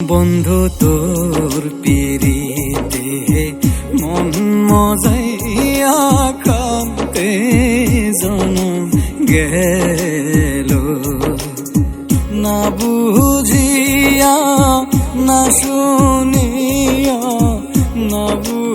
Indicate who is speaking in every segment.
Speaker 1: বন্ধু তোর পিড়িতে মন মজাইয়া কামতে জনম গেল। না বুঝিয়া না শুনিয়া না বুঝিয়া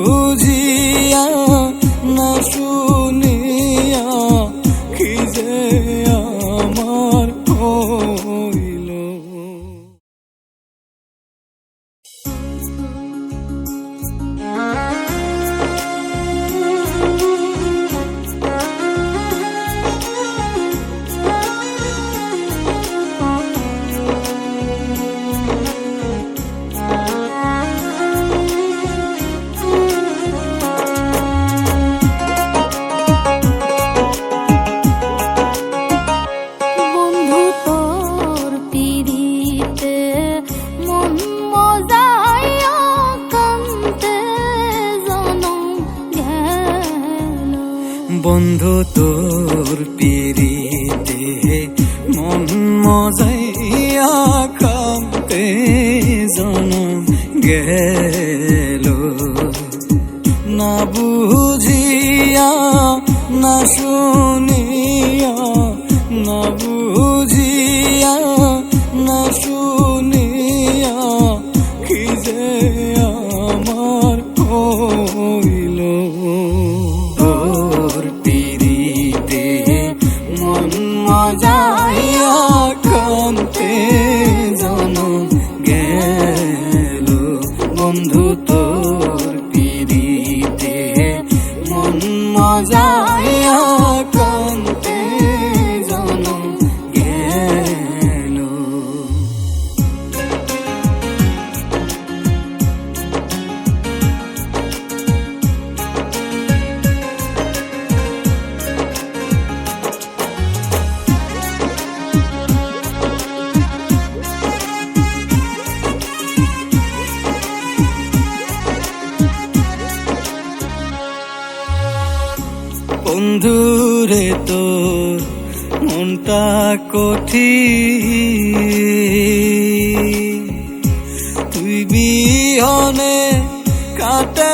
Speaker 2: বন্ধু তোর
Speaker 1: পিরিতে মন মজাইয়া কামতে জনম গেল। না বুঝিয়া, না শুনিয়া, না বুঝিয়া, না শুনিয়া কি যে আমার হইল মজাইয়া বন্ধুরে তোর মনটা কঠি তুই বিহনে কাটে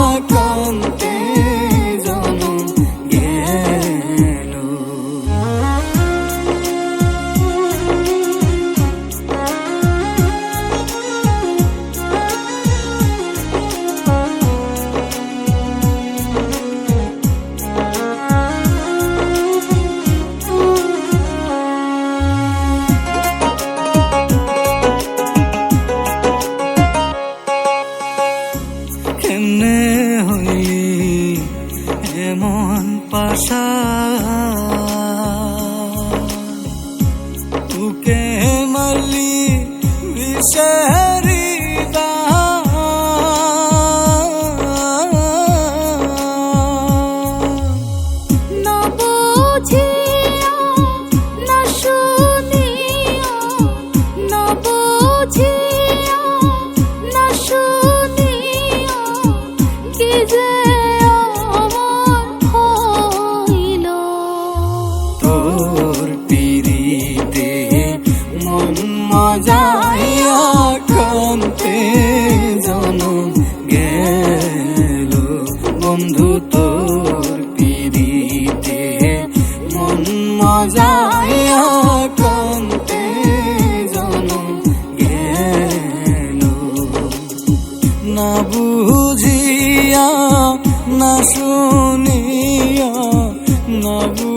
Speaker 1: কেমনে হইলি এমন পাশা? তুকে মারলি বিষারি
Speaker 2: কি যে আমার হইল।
Speaker 1: তোর পিরিতে মন মজাইয়া কান্তে জনম গেল। বন্ধু, তোর পিরিতে মন মজাইয়া কান্তে জনম গেল। না বুঝিয়া না শুনিয়া না